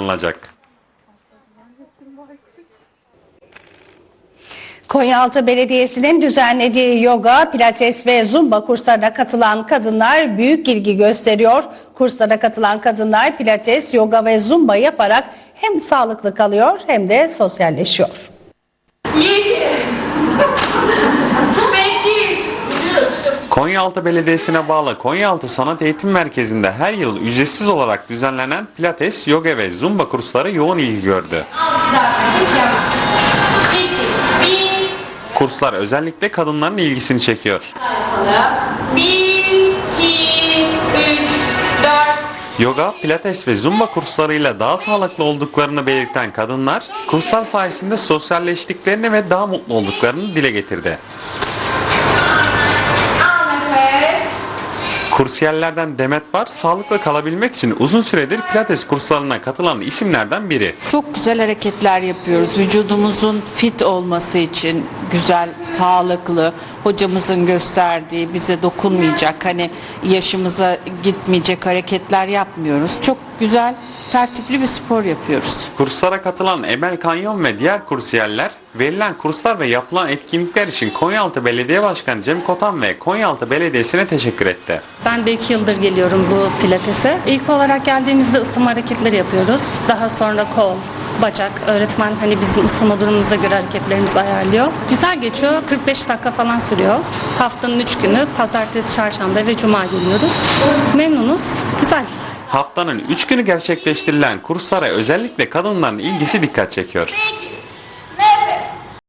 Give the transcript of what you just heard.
alınacak. Konyaaltı Belediyesi'nin düzenlediği yoga, pilates ve zumba kurslarına katılan kadınlar büyük ilgi gösteriyor. Kurslara katılan kadınlar pilates, yoga ve zumba yaparak hem sağlıklı kalıyor hem de sosyalleşiyor. Konyaaltı Belediyesi'ne bağlı Konyaaltı Sanat Eğitim Merkezi'nde her yıl ücretsiz olarak düzenlenen pilates, yoga ve zumba kursları yoğun ilgi gördü. Kurslar özellikle kadınların ilgisini çekiyor. Yoga, pilates ve zumba kurslarıyla daha sağlıklı olduklarını belirten kadınlar, kurslar sayesinde sosyalleştiklerini ve daha mutlu olduklarını dile getirdi. Kursiyerlerden Demet Bar, sağlıklı kalabilmek için uzun süredir pilates kurslarına katılan isimlerden biri. Çok güzel hareketler yapıyoruz. Vücudumuzun fit olması için güzel, sağlıklı, hocamızın gösterdiği, bize dokunmayacak, hani yaşımıza gitmeyecek hareketler yapmıyoruz. Çok güzel, tertipli bir spor yapıyoruz. Kurslara katılan Emel Kanyon ve diğer kursiyerler, verilen kurslar ve yapılan etkinlikler için Konyaaltı Belediye Başkanı Cem Kotan ve Konyaaltı Belediyesi'ne teşekkür etti. Ben de iki yıldır geliyorum bu pilatese. İlk olarak geldiğimizde ısınma hareketleri yapıyoruz. Daha sonra kol, bacak. Öğretmen hani bizim ısınma durumumuza göre hareketlerimizi ayarlıyor. Güzel geçiyor. 45 dakika falan sürüyor. Haftanın 3 günü pazartesi, çarşamba ve cuma geliyoruz. Memnunuz. Güzel. Haftanın 3 günü gerçekleştirilen kurslara özellikle kadınların ilgisi dikkat çekiyor.